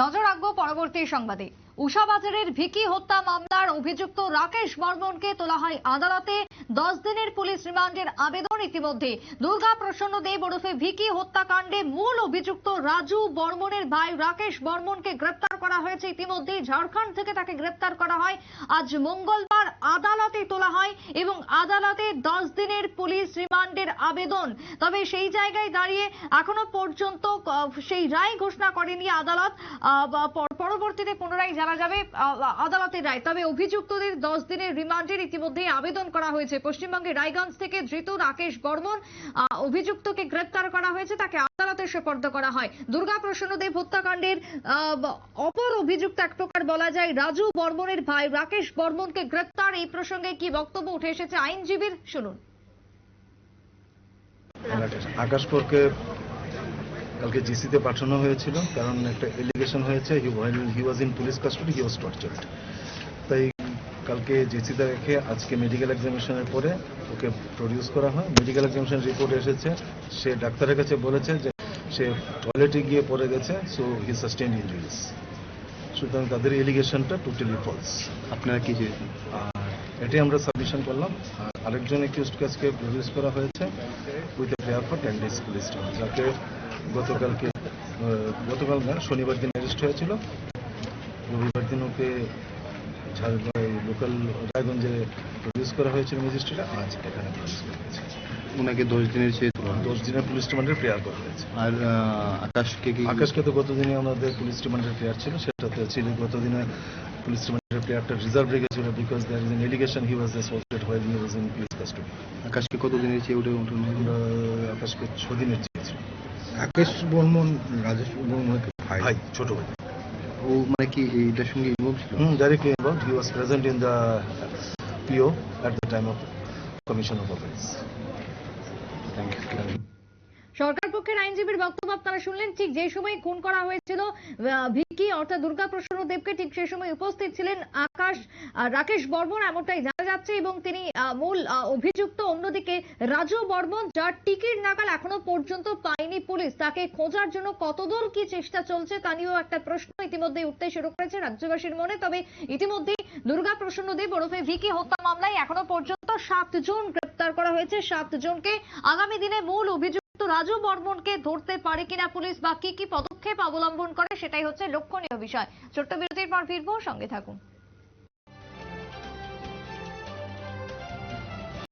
নজর রাখব পরবর্তী সংবাদে। উষা বাজারের ভিকি হত্যা মামলার অভিযুক্ত রাকেশ বর্মনকে তোলা হয় আদালতে। দশ দিনের পুলিশ রিমান্ডের আবেদন ইতিমধ্যে। দুর্গা প্রসন্ন দেব ওরফে ভিকি হত্যাকাণ্ডে মূল অভিযুক্ত রাজু বর্মনের ভাই রাকেশ বর্মনকে গ্রেপ্তার করা হয়েছে। ইতিমধ্যে ঝাড়খণ্ড থেকে তাকে গ্রেপ্তার করা হয়। আজ মঙ্গলবার আদালতে তোলা হয় এবং আদালতে দশ দিনের পুলিশ রিমান্ডের আবেদন। তবে সেই জায়গায় দাঁড়িয়ে এখনও পর্যন্ত সেই রায় ঘোষণা করেনি আদালত। পরবর্তীতে পুনরায় জানা যাবে আদালতের রায়। তবে অভিযুক্তদের দশ দিনের রিমান্ডের ইতিমধ্যে আবেদন করা হয়েছে। পশ্চিমবঙ্গের রায়গঞ্জ থেকে ধৃত রাকেশ বর্মন অভিযুক্তকে গ্রেপ্তার করা হয়েছে, তাকে আদালতে সোপর্দ করা হয়। দুর্গা প্রসন্নদেব হত্যাকাণ্ডের অপর অভিযুক্ত এক প্রকার বলা যায় রাজু বর্মনের ভাই রাকেশ বর্মনকে গ্রেপ্তার। এই প্রসঙ্গে কি বক্তব্য উঠে এসেছে আইনজীবীর? শুনুন। আকাশপুরকে কালকে জিসিতে পাঠানো হয়েছিল কারণ একটা এলিগেশন হয়েছে he was in police custody he was tortured তাই কালকে জিসিতে রেখে আজকে মেডিকেল এক্সামিনেশনের পরে ওকে প্রডিউস করা হয়। মেডিকেল এক্সামিনেশন রিপোর্ট এসেছে সে ডাক্তারের কাছে বলেছে যে সে টয়লেটে গিয়ে পড়ে গেছে সো হি সাস্টেন ইঞ্জুরিস সুতরাং তাদের এলিগেশনটা টোটালি ফলস আপনারা কি চেয়েছেন এটাই আমরা সাবমিশন করলাম। আর আরেকজন অ্যাকিউজকে আজকে প্রডিউস করা হয়েছে with a player for ten days police যাকে গতকালকে গতকাল না শনিবার দিন অ্যারেস্ট হয়েছিল। রবিবার দিন ওকে ঝাড়গ্রাম লোকাল রায়গঞ্জে প্রডিউস করা হয়েছিল ম্যাজিস্ট্রেটে আজ এখানে ওনাকে দশ দিনের হয়। দশ দিনের পুলিশ রিমান্ডের প্রেয়ার করা হয়েছে। আর আকাশকে কি আকাশকে তো গতদিনে আমাদের পুলিশ রিমান্ডের প্রেয়ার ছিল সেটাতে ছিল গতদিনে পুলিশ রিমান্ডের প্লেয়ারটা রিজার্ভ রেখেছিল because there is an allegation he was assaulted while he was in police custody আকাশকে কত দিনের চেয়ে উঠে আমরা আকাশকে ছদিনের রাকেশ বর্মন রাজেশ ভাই। ভাই ছোট ভাই। ও মানে কি এইটার সঙ্গে ইনভলভ ছিল? হুম directly involve he was present in the PO at the time of commission of offence thank you সরকার পক্ষের আইনজীবীর বক্তব্য আপনারা শুনলেন। ঠিক যে সময় খুন করা হয়েছিল আহ, ভিকি অর্থাৎ দুর্গা প্রসন্ন দেবকে ঠিক সেই সময় উপস্থিত ছিলেন আকাশ রাকেশ বর্মন এমনটাই জানা যাচ্ছে এবং তিনি মূল অভিযুক্ত অন্যদিকে রাজু বর্মন, যার টিকিট নাগাল এখনও পর্যন্ত পায়নি পুলিশ। তাকে খোঁজার জন্য কতদূর কি চেষ্টা চলছে তা নিয়েও একটা প্রশ্ন ইতিমধ্যে উঠতে শুরু করেছে রাজ্যবাসীর মনে। তবে ইতিমধ্যেই দুর্গা প্রসন্ন দেব ওরফে ভিকি হত্যা মামলায় এখনও পর্যন্ত সাতজন গ্রেপ্তার করা হয়েছে। সাতজনকে আগামী দিনে মূল অভিযুক্ত রাজু বর্মনকে ধরতে পারে কিনা পুলিশ বা কি কি পদক্ষেপ অবলম্বন করে সেটাই হচ্ছে লক্ষণীয় বিষয়। ছোট্ট বিরতির পর ফিরবো, সঙ্গে থাকুন।